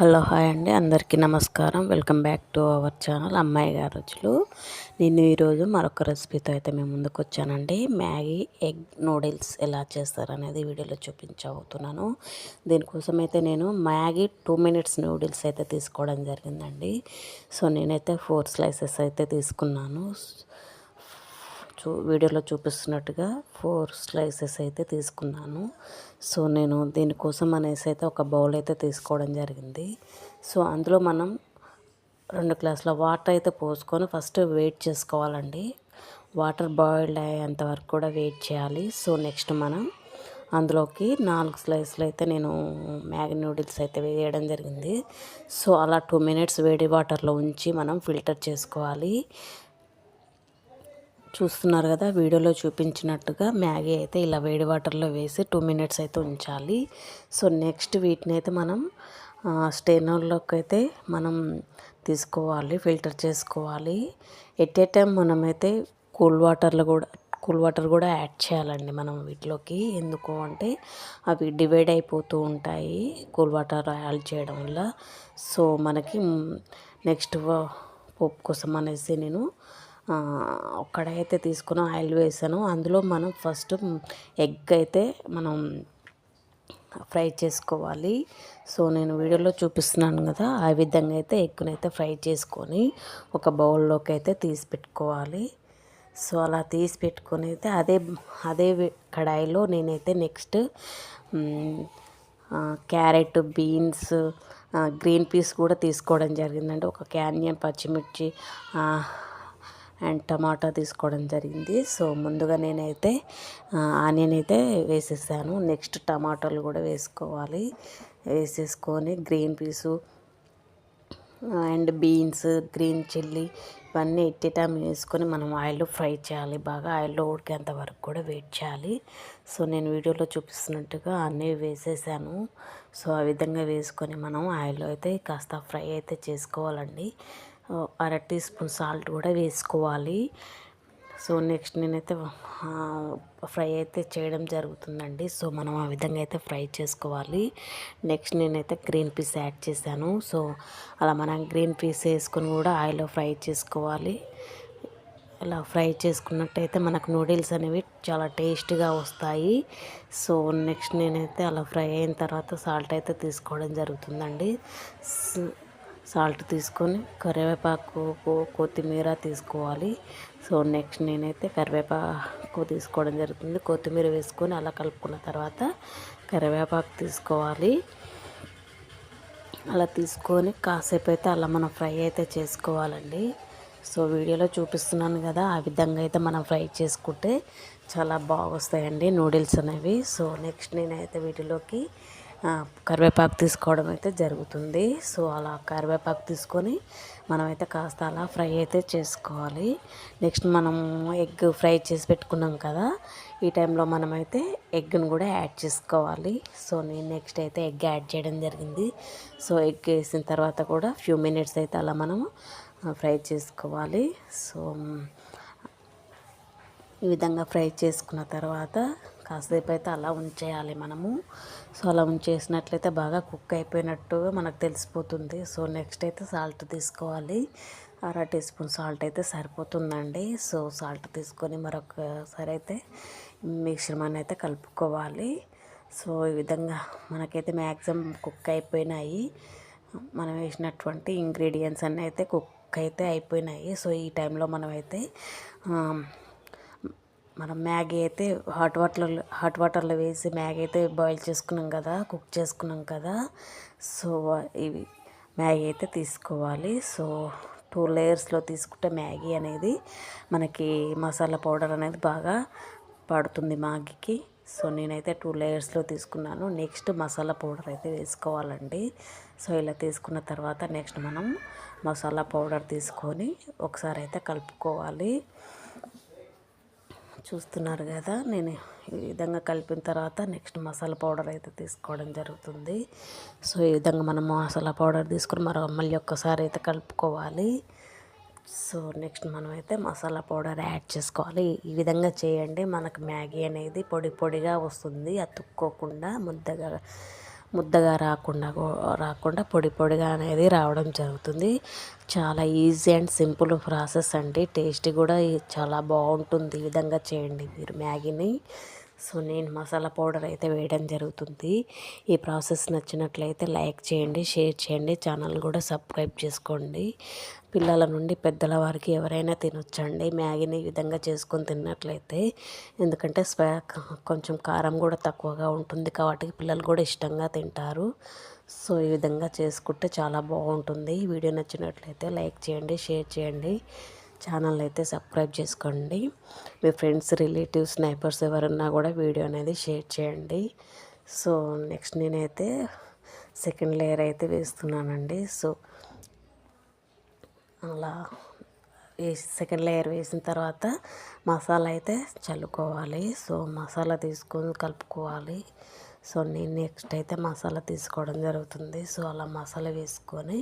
Hello hi అండి అందరికీ నమస్కారం. Welcome back to our channel అమ్మాయి గారు రుచులు. నేను ఈరోజు మరొక రెసిపీతో అయితే మేము ముందుకు వచ్చానండి. మ్యాగీ ఎగ్ నూడిల్స్ ఎలా చేస్తారు అనేది వీడియోలో చూపించబోతున్నాను. దీనికోసం అయితే నేను మ్యాగీ టూ మినిట్స్ నూడిల్స్ అయితే తీసుకోవడం జరిగిందండి. సో నేనైతే ఫోర్ స్లైసెస్ అయితే తీసుకున్నాను. చూ వీడియోలో చూపిస్తున్నట్టుగా ఫోర్ స్లైసెస్ అయితే తీసుకున్నాను. సో నేను దీనికోసం అనేసి అయితే ఒక బౌల్ అయితే తీసుకోవడం జరిగింది. సో అందులో మనం రెండు గ్లాసుల వాటర్ అయితే పోసుకొని ఫస్ట్ వెయిట్ చేసుకోవాలండి. వాటర్ బాయిల్డ్ అయ్యేంత వరకు కూడా వెయిట్ చేయాలి. సో నెక్స్ట్ మనం అందులోకి నాలుగు స్లైస్లు అయితే నేను మ్యాగీ నూడిల్స్ అయితే వేయడం జరిగింది. సో అలా టూ మినిట్స్ వేడి వాటర్లో ఉంచి మనం ఫిల్టర్ చేసుకోవాలి. చూస్తున్నారు కదా వీడియోలో చూపించినట్టుగా మ్యాగీ అయితే ఇలా వేడి వాటర్లో వేసి టూ మినిట్స్ అయితే ఉంచాలి. సో నెక్స్ట్ వీటిని అయితే మనం స్టెయినర్లోకి అయితే మనం తీసుకోవాలి ఫిల్టర్ చేసుకోవాలి. ఎట్ ఏ టైం మనమైతే కూల్ వాటర్లో కూడా కూల్ వాటర్ కూడా యాడ్ చేయాలండి మనం వీటిలోకి. ఎందుకు అంటే అవి డివైడ్ అయిపోతూ ఉంటాయి కూల్ వాటర్ యాడ్ చేయడం వల్ల. సో మనకి నెక్స్ట్ పోపు కోసం అనేసి నేను ఒక్కడైతే అయితే తీసుకుని ఆయిల్ వేసాను. అందులో మనం ఫస్ట్ ఎగ్ అయితే మనం ఫ్రై చేసుకోవాలి. సో నేను వీడియోలో చూపిస్తున్నాను కదా ఆ విధంగా అయితే ఎగ్గునైతే అయితే ఫ్రై చేసుకొని ఒక బౌల్లోకి అయితే తీసి పెట్టుకోవాలి. సో అలా తీసి పెట్టుకొని అయితే అదే అదే కడాయిలో నేనైతే next carrot beans green peas కూడా తీసుకోవడం జరిగిందంటే ఒక క్యానియన్ పచ్చిమిర్చి అండ్ టమాటా తీసుకోవడం జరిగింది. సో ముందుగా నేనైతే ఆనియన్ అయితే వేసేసాను. నెక్స్ట్ టమాటాలు కూడా వేసుకోవాలి. వేసేసుకొని green peas and beans green chilli ఇవన్నీ ఎట్టి టైం వేసుకొని మనం ఆయిల్లో ఫ్రై చేయాలి. బాగా ఆయిల్లో ఉడికేంత వరకు కూడా వెయిట్ చేయాలి. సో నేను వీడియోలో చూపిస్తున్నట్టుగా అన్నీ వేసేసాను. సో ఆ విధంగా వేసుకొని మనం ఆయిల్లో అయితే కాస్త ఫ్రై అయితే చేసుకోవాలండి. అర టీ స్పూన్ సాల్ట్ కూడా వేసుకోవాలి. సో నెక్స్ట్ నేనైతే ఫ్రై అయితే చేయడం జరుగుతుందండి. సో మనం ఆ విధంగా అయితే ఫ్రై చేసుకోవాలి. నెక్స్ట్ నేనైతే గ్రీన్ పీస్ యాడ్ చేశాను. సో అలా మనం గ్రీన్ పీస్ వేసుకొని కూడా ఆయిల్లో ఫ్రై చేసుకోవాలి. ఇలా ఫ్రై చేసుకున్నట్టయితే మనకు నూడిల్స్ అనేవి చాలా టేస్ట్గా వస్తాయి. సో నెక్స్ట్ నేనైతే అలా ఫ్రై అయిన తర్వాత సాల్ట్ అయితే తీసుకోవడం జరుగుతుందండి. సాల్ట్ తీసుకొని కరివేపాకు కొత్తిమీర తీసుకోవాలి. సో నెక్స్ట్ నేనైతే కరివేపాకు తీసుకోవడం జరుగుతుంది. కొత్తిమీర వేసుకొని అలా కలుపుకున్న తర్వాత కరివేపాకు తీసుకోవాలి. అలా తీసుకొని కాసేపు అయితే అలా మనం ఫ్రై అయితే చేసుకోవాలండి. సో వీడియోలో చూపిస్తున్నాను కదా ఆ విధంగా అయితే మనం ఫ్రై చేసుకుంటే చాలా బాగా వస్తాయండి నూడిల్స్ అనేవి. సో నెక్స్ట్ నేనైతే వీటిలోకి కరివేపాకు తీసుకోవడం అయితే జరుగుతుంది. సో అలా కరివేపాకు తీసుకొని మనమైతే కాస్త అలా ఫ్రై అయితే చేసుకోవాలి. నెక్స్ట్ మనం ఎగ్ ఫ్రై చేసి పెట్టుకున్నాం కదా ఈ టైంలో మనమైతే ఎగ్ను కూడా యాడ్ చేసుకోవాలి. సో నేను నెక్స్ట్ అయితే ఎగ్ యాడ్ చేయడం జరిగింది. సో ఎగ్ వేసిన తర్వాత కూడా ఫ్యూ మినిట్స్ అయితే అలా మనం ఫ్రై చేసుకోవాలి. సో ఈ విధంగా ఫ్రై చేసుకున్న తర్వాత కాసేపు అయితే అలా ఉంచేయాలి మనము. సో అలా ఉంచేసినట్లయితే బాగా కుక్ అయిపోయినట్టుగా మనకు తెలిసిపోతుంది. సో నెక్స్ట్ అయితే సాల్ట్ తీసుకోవాలి. అర టీ స్పూన్ సాల్ట్ అయితే సరిపోతుందండి. సో సాల్ట్ తీసుకొని మరొకసారి అయితే మిశ్రమాన్ని అయితే కలుపుకోవాలి. సో ఈ విధంగా మనకైతే మ్యాక్సిమం కుక్ అయిపోయినాయి. మనం వేసినటువంటి ఇంగ్రీడియంట్స్ అన్నీ అయితే కుక్ అయితే అయిపోయినాయి. సో ఈ టైంలో మనమైతే మనం మ్యాగీ అయితే హాట్ వాటర్లో హాట్ వాటర్లో వేసి మ్యాగీ అయితే బాయిల్ చేసుకున్నాం కదా కుక్ చేసుకున్నాం కదా సో ఇవి మ్యాగీ అయితే తీసుకోవాలి. సో టూ లేయర్స్లో తీసుకుంటే మ్యాగీ అనేది మనకి మసాలా పౌడర్ అనేది బాగా పడుతుంది మ్యాగీకి. సో నేనైతే టూ లేయర్స్లో తీసుకున్నాను. నెక్స్ట్ మసాలా పౌడర్ అయితే వేసుకోవాలండి. సో ఇలా తీసుకున్న తర్వాత నెక్స్ట్ మనం మసాలా పౌడర్ తీసుకొని ఒకసారి అయితే కలుపుకోవాలి. చూస్తున్నారు కదా నేను ఈ విధంగా కలిపిన తర్వాత నెక్స్ట్ మసాలా పౌడర్ అయితే తీసుకోవడం జరుగుతుంది. సో ఈ విధంగా మనం మసాలా పౌడర్ తీసుకుని మరో మళ్ళీ ఒక్కసారి అయితే కలుపుకోవాలి. సో నెక్స్ట్ మనం అయితే మసాలా పౌడర్ యాడ్ చేసుకోవాలి. ఈ విధంగా చేయండి. మనకు మ్యాగీ అనేది పొడి పొడిగా వస్తుంది. అతుక్కోకుండా ముద్దగా ముద్దగా రాకుండా రాకుండా పొడి పొడిగా అనేది రావడం జరుగుతుంది. చాలా ఈజీ అండ్ సింపుల్ ప్రాసెస్ అండి. టేస్ట్ కూడా చాలా బాగుంటుంది ఈ విధంగా చేయండి మీరు మ్యాగీని. సో నేను మసాలా పౌడర్ అయితే వేయడం జరుగుతుంది. ఈ ప్రాసెస్ నచ్చినట్లయితే లైక్ చేయండి షేర్ చేయండి ఛానల్ కూడా సబ్స్క్రైబ్ చేసుకోండి. పిల్లల నుండి పెద్దల వారికి ఎవరైనా తినొచ్చండి. మ్యాగీని ఈ విధంగా చేసుకొని తిన్నట్లయితే ఎందుకంటే స్వా కొంచెం కారం కూడా తక్కువగా ఉంటుంది కాబట్టి పిల్లలు కూడా ఇష్టంగా తింటారు. సో ఈ విధంగా చేసుకుంటే చాలా బాగుంటుంది. వీడియో నచ్చినట్లయితే లైక్ చేయండి షేర్ చేయండి. ఛానల్ అయితే సబ్స్క్రైబ్ చేసుకోండి. మీ ఫ్రెండ్స్ రిలేటివ్స్ నైబర్స్ ఎవరన్నా కూడా వీడియో అనేది షేర్ చేయండి. సో నెక్స్ట్ నేనైతే సెకండ్ లేయర్ అయితే వేస్తున్నానండి. సో అలా వేసి సెకండ్ లేయర్ వేసిన తర్వాత మసాలా అయితే చల్లుకోవాలి. సో మసాలా తీసుకొని కలుపుకోవాలి. సో నేను నెక్స్ట్ అయితే మసాలా తీసుకోవడం జరుగుతుంది. సో అలా మసాలా వేసుకొని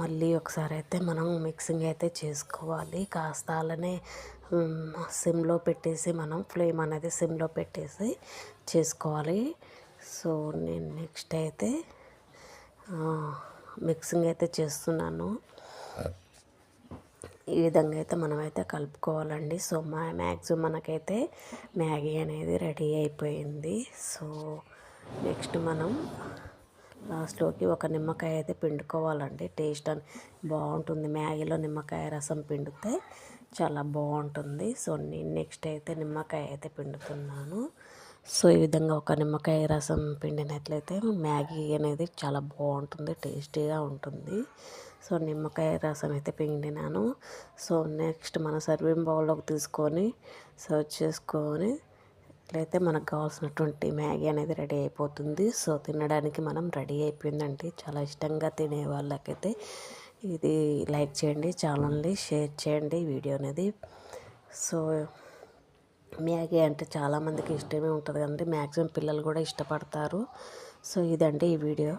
మళ్ళీ ఒకసారి అయితే మనం మిక్సింగ్ అయితే చేసుకోవాలి. కాస్త అలానే సిమ్లో పెట్టేసి మనం ఫ్లేమ్ అనేది సిమ్లో పెట్టేసి చేసుకోవాలి. సో నేను నెక్స్ట్ అయితే మిక్సింగ్ అయితే చేస్తున్నాను. ఈ విధంగా అయితే మనమైతే కలుపుకోవాలండి. సో మా మ్యాక్సిమం మనకైతే మ్యాగీ అనేది రెడీ అయిపోయింది. సో నెక్స్ట్ మనం లాస్ట్లోకి ఒక నిమ్మకాయ అయితే పిండుకోవాలండి. టేస్ట్ అని బాగుంటుంది. మ్యాగీలో నిమ్మకాయ రసం పిండితే చాలా బాగుంటుంది. సో నేను నెక్స్ట్ అయితే నిమ్మకాయ అయితే పిండుతున్నాను. సో ఈ విధంగా ఒక నిమ్మకాయ రసం పిండినట్లయితే మ్యాగీ అనేది చాలా బాగుంటుంది. టేస్టీగా ఉంటుంది. సో నిమ్మకాయ రసం అయితే పిండినాను. సో నెక్స్ట్ మన సర్వింగ్ బౌల్లోకి తీసుకొని సర్వ్ చేసుకొని ఇట్లయితే మనకు కావాల్సినటువంటి మ్యాగీ అనేది రెడీ అయిపోతుంది. సో తినడానికి మనం రెడీ అయిపోయిందండి. చాలా ఇష్టంగా తినే వాళ్ళకైతే ఇది లైక్ చేయండి ఛానల్ని షేర్ చేయండి వీడియో అనేది. సో మ్యాగీ అంటే చాలామందికి ఇష్టమే ఉంటుంది కదండి. మ్యాక్సిమం పిల్లలు కూడా ఇష్టపడతారు. సో ఇదండి ఈ వీడియో.